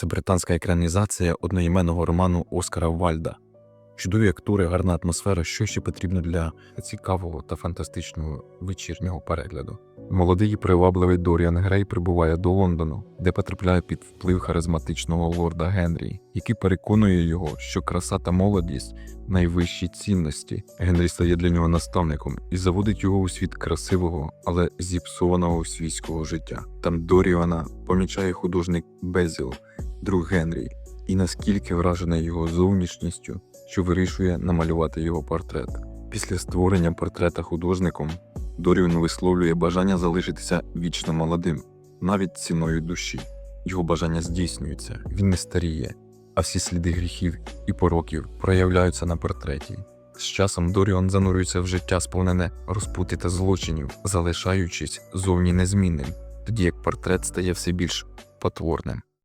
Це британська екранізація одноіменного роману Оскара Вальда. Чудові актори, гарна атмосфера, що ще потрібно для цікавого та фантастичного вечірнього перегляду. Молодий і привабливий Доріан Грей прибуває до Лондону, де потрапляє під вплив харизматичного лорда Генрі, який переконує його, що краса та молодість найвищі цінності. Генрі стає для нього наставником і заводить його у світ красивого, але зіпсованого свійського життя. Там Доріана помічає художник Безіл, друг Генрі, і наскільки вражений його зовнішністю, що вирішує намалювати його портрет. Після створення портрета художником Доріон висловлює бажання залишитися вічно молодим, навіть ціною душі. Його бажання здійснюється, він не старіє, а всі сліди гріхів і пороків проявляються на портреті. З часом Доріон занурюється в життя, сповнене розпути та злочинів, залишаючись зовні незмінним, тоді як портрет стає все більш потворним.